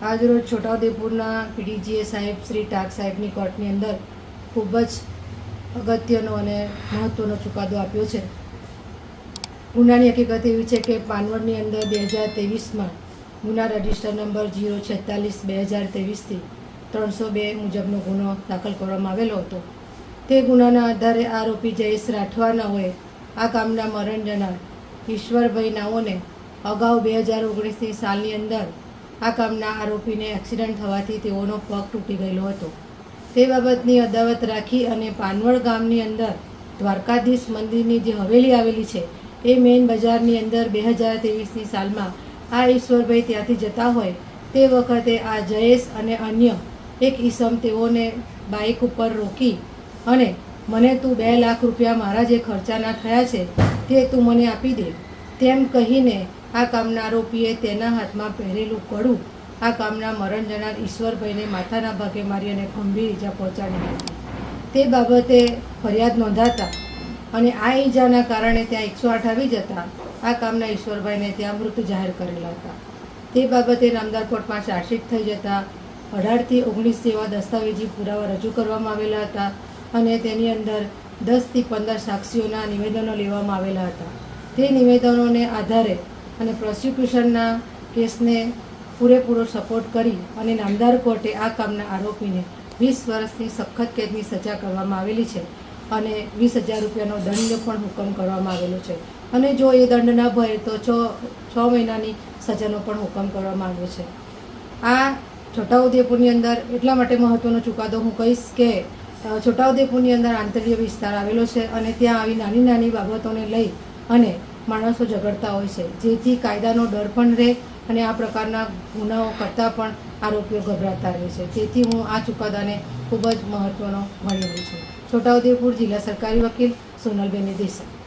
આજરોજ છોટાઉદેપુરના પીડીજીએ સાહેબ શ્રી ટાક સાહેબની કોર્ટની અંદર ખૂબ જ અગત્યનો અને મહત્ત્વનો ચુકાદો આપ્યો છે. ગુનાની હકીકત એવી છે કે પાનવડની અંદર બે હજાર ત્રેવીસમાં ગુના રજિસ્ટર નંબર જીરો છેતાલીસ બે હજાર ત્રેવીસથી ત્રણસો બે મુજબનો ગુનો દાખલ કરવામાં આવેલો હતો. તે ગુનાના આધારે આરોપી જયેશ રાઠવાનાઓએ આ કામના મરણ જનાર ઈશ્વરભાઈ નાઓને અગાઉ બે હજાર ઓગણીસની સાલની અંદર આ કામના આરોપીને એક્સિડન્ટ થવાથી તેઓનો પગ તૂટી ગયેલો હતો. તે બાબતની અદાવત રાખી અને પાનવડ ગામની અંદર દ્વારકાધીશ મંદિરની જે હવેલી આવેલી છે, એ મેઇન બજારની અંદર બે હજાર ત્રેવીસની સાલમાં આ ઈશ્વરભાઈ ત્યાંથી જતા હોય, તે વખતે આ જયેશ અને અન્ય એક ઈસમ તેઓને બાઇક ઉપર રોકી અને મને તું બે લાખ રૂપિયા મારા જે ખર્ચાના થયા છે, તે તું મને આપી દે. તેમ કહીને આ કામના આરોપીએ તેના હાથમાં પહેરેલું કડું આ કામના મરણ જનાર ઈશ્વરભાઈને માથાના ભાગે મારી અને ગંભીર ઈજા પહોંચાડી હતી તે બાબતે ફરિયાદ નોંધાતા અને આ ઈજાના કારણે ત્યાં એકસો આઠ આવી જતા આ કામના ઈશ્વરભાઈને ત્યાં મૃત જાહેર કરેલા હતા. તે બાબતે નામદાર કોર્ટમાં ચાર્જશીટ થઈ જતા અઢારથી ઓગણીસ જેવા દસ્તાવેજી પુરાવા રજૂ કરવામાં આવેલા હતા અને તેની અંદર દસથી પંદર સાક્ષીઓના નિવેદનો લેવામાં આવેલા હતા. તે નિવેદનોને આધારે અને પ્રોસિક્યુશનના કેસને પૂરેપૂરો સપોર્ટ કરી અને નામદાર કોર્ટે આ કામના આરોપીને વીસ વર્ષની સખત કેદની સજા કરવામાં આવેલી છે અને વીસ હજાર રૂપિયાનો દંડ પણ હુકમ કરવામાં આવેલો છે. અને જો એ દંડ ના ભરે તો છ છ મહિનાની સજાનો પણ હુકમ કરવામાં આવ્યો છે. આ છોટાઉદેપુરની અંદર એટલા માટે મહત્ત્વનો ચુકાદો હું કહીશ કે છોટાઉદેપુરની અંદર આંતરીય વિસ્તાર આવેલો છે અને ત્યાં આવી નાની નાની બાબતોને લઈ અને માણસો ઝઘડતા હોય છે. જેથી કાયદાનો ડર પણ રહે અને આ પ્રકારના ગુનાઓ કરતાં પણ આરોપીઓ ગભરાતા રહે છે. તેથી હું આ ચુકાદાને ખૂબ જ મહત્ત્વનો ગણી રહી છું. છોટાઉદેપુર જિલ્લા સરકારી વકીલ સોનલબેન દેસાઈ.